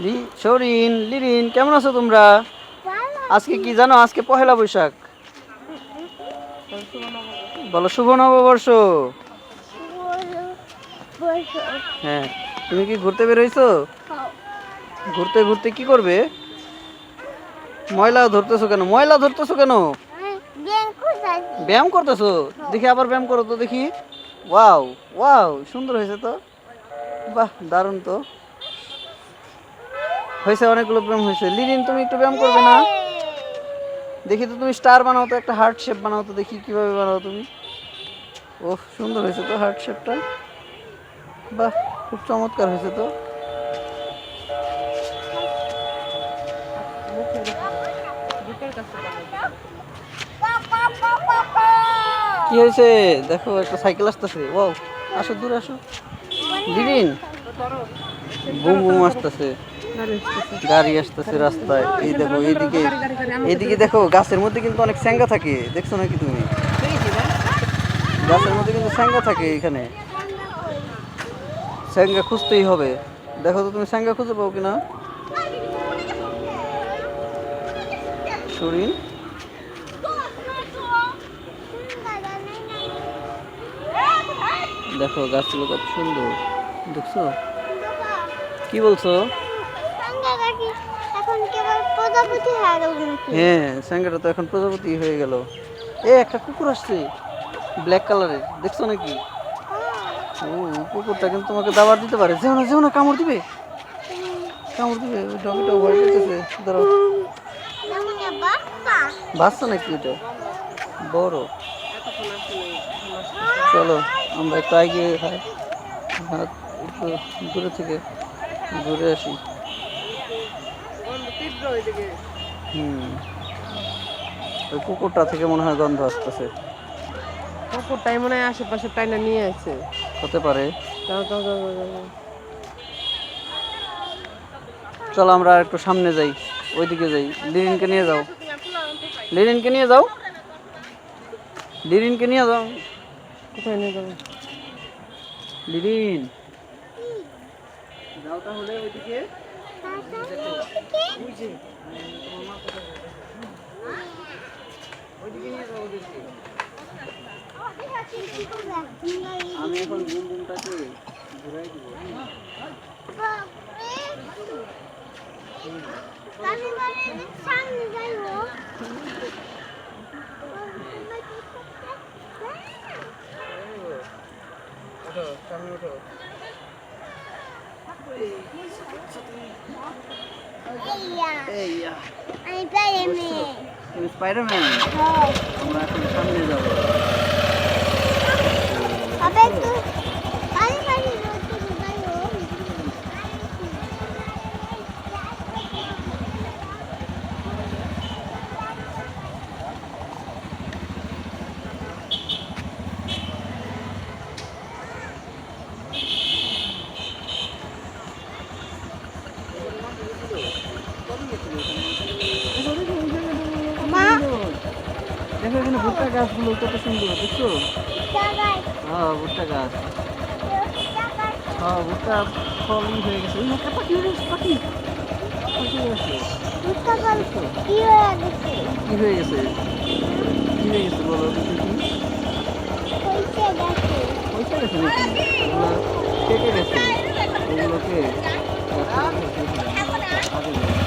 লি সরিন লিরিন, কেমন আছো তোমরা? আজকে কি জানো? আজকে পহেলা বৈশাখ। বলো, শুভ নববর্ষ। হ্যাঁ তুমি কি ঘুরতে বেরোইছো? ঘুরতে ঘুরতে কি করবে? ময়লা ধরতেছো কেন? ময়লা ধরতেছো কেন? ব্যায়াম করতেছো? দেখি আবার ব্যায়াম করো তো দেখি। ওয়াও ওয়াও, সুন্দর হয়েছে তো। বাহ, দারুণ তো। হয়েছে, অনেকগুলো ব্যায়াম হয়েছে। লিলিন তুমি একটু ব্যায়াম করবে না? দেখি তো তুমি স্টার বানাও তো, একটা হার্ট শেপ বানাও তো, দেখি কীভাবে বানাও তুমি। ওহ, সুন্দর হয়েছে তো হার্ট শেপটা। বাহ, খুব চমৎকার হয়েছে তো। কি হয়েছে? দেখো, একটা সাইকেল আসতেছে। ও আসো, দূরে আসো। লিলিন বুম বুম আসতেছে। গাড়ি আসতেছে রাস্তায়। এই দেখো, এইদিকে এইদিকে দেখো, গাছের মধ্যে কিন্তু অনেক স্যাঙ্গা থাকে। দেখছ নাকি তুমি? গাছের মধ্যে কিন্তু স্যাঙ্গা থাকে এখানে। স্যাঙ্গা খুঁজতেই হবে। দেখো তো তুমি স্যাঙ্গা খুঁজে পাও কিনা? শরীর? দেখো, গাছগুলো কত সুন্দর। দেখছ? কি বলছো? হয়ে নাকি হ্যাঁ স্যাঙ্গাটা তো এখন প্রজাপতি হয়ে গেল। এ একটা কুকুর আসছে ব্ল্যাক কালারের দেখছ নাকি? ও কুকুরটা কিন্তু তোমাকে দাবার দিতে পারে। যেও না যেও না কামড় দিবে। কামড় দিবে ওই ডগিটা ভয় করতেছে। ধরো বাচ্চা। নাকি ওটা বড়। চলো আমরা একটু খাই হাত একটু দূরে থেকে ঘুরে আসি। হুম। ওই কুকুরটা থেকে মনে হয় গন্ধ আসতেছে। কুকুরটাই মনে হয় আশেপাশে টাইনা নিয়ে আছে। হতে পারে। যাও, যাও, যাও, যাও, যাও। চলো আমরা একটু সামনে যাই ওইদিকে যাই। লিরিনকে নিয়ে যাও। লিরিনকে নিয়ে যাও। লিরিনকে নিয়ে যাও। কোথায় নিয়ে যাব? লিরিন। যাও তাহলে ওইদিকে আমি এখন বুম বুমটাকে ঘুরাই দিব। সামনে ওঠো সামনে ওঠো এইয়া এই ইয়া, আমি পারি মেয়ে তুমি স্পাইডারম্যান আমরা এখন সামনে যাব আবে তো পারি পারি রোতে যাইবো মা দেখো এখানে ভুট্টা গাছগুলো কত সুন্দর দেখছ? হ্যাঁ ভুট্টা গাছ। হ্যাঁ ভুট্টা ফলই হয়ে গেছে। ওই একটা পাখি হয়ে গেছে পাখি। পাখি হয়ে গেছে। কি হয়ে গেছে? কি হয়ে গেছে? কি বলো কি পয়সা গেছে ওগুলা কেটে গেছে। ওগুলোকে কেমন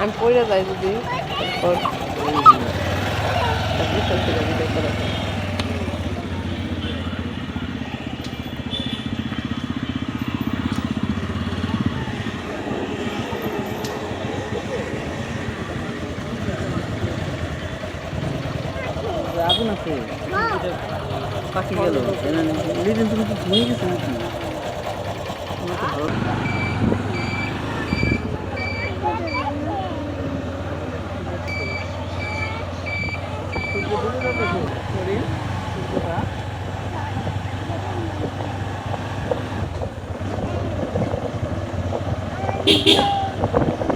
আমি পড়ে যাই যদি তারপর তারপরে চলতে যাবি দেখতে দেখতে। আগুন আছে পাখি গেল লিজন তুমি কি ঘুমিয়ে গেছো নাকি Yeah.